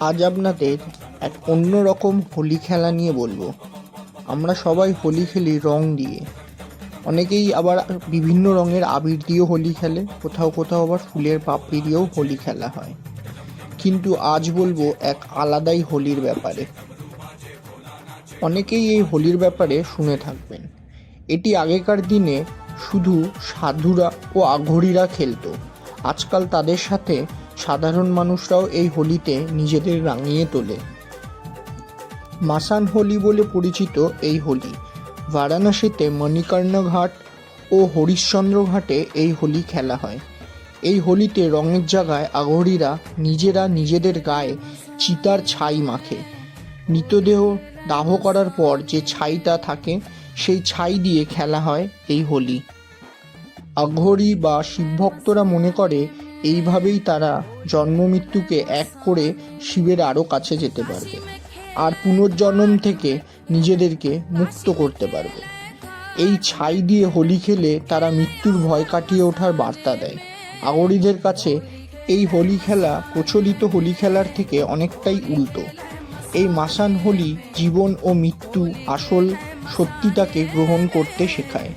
আজ আপনাদের এক অন্যরকম হোলি খেলা নিয়ে বলব। আমরা সবাই হোলি খেলি রং দিয়ে। অনেকেই আবার বিভিন্ন রঙের আবির দিয়েও হোলি খেলে, কোথাও কোথাও আবার ফুলের পাপড়ি দিয়েও হোলি খেলা হয়। কিন্তু আজ বলব এক আলাদাই হোলির ব্যাপারে। অনেকেই এই হোলির ব্যাপারে শুনে থাকবেন। এটি আগেকার দিনে শুধু সাধুরা ও আঘরীরা খেলতো। আজকাল তাদের সাথে সাধারণ মানুষরাও এই হোলিতে নিজেদের রাঙিয়ে তোলে। মাসান হোলি বলে পরিচিত এই হোলি। বারাণসীতে মণিকর্ণ ঘাট ও হরিশ্চন্দ্র ঘাটে এই হোলি খেলা হয়। এই হোলিতে রঙের জায়গায় আঘরীরা নিজেরা নিজেদের গায়ে চিতার ছাই মাখে। মৃতদেহ দাহ করার পর যে ছাইটা থাকে, সেই ছাই দিয়ে খেলা হয় এই হোলি। আঘরি বা শিবভক্তরা মনে করে এইভাবেই তারা জন্ম মৃত্যুকে এক করে শিবের আরও কাছে যেতে পারবে। আর পুনর্জন্ম থেকে নিজেদেরকে মুক্ত করতে পারবে। এই ছাই দিয়ে হোলি খেলে তারা মৃত্যুর ভয় কাটিয়ে ওঠার বার্তা দেয়। আগরীদের কাছে এই হোলি খেলা, প্রচলিত হোলি খেলার থেকে অনেকটাই উল্টো। এই মাসান হোলি জীবন ও মৃত্যু আসল সত্যিটাকে গ্রহণ করতে শেখায়।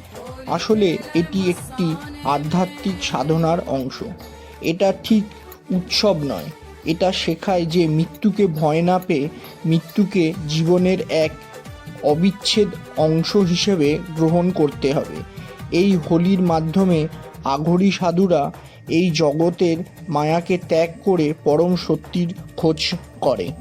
আসলে এটি একটি আধ্যাত্মিক সাধনার অংশ। এটা ঠিক উৎসব নয়। এটা শেখায় যে মৃত্যুকে ভয় না পেয়ে মৃত্যুকে জীবনের এক অবিচ্ছেদ অংশ হিসেবে গ্রহণ করতে হবে। এই হোলির মাধ্যমে আঘরি সাধুরা এই জগতের মায়াকে ত্যাগ করে পরম সত্যির খোঁজ করে।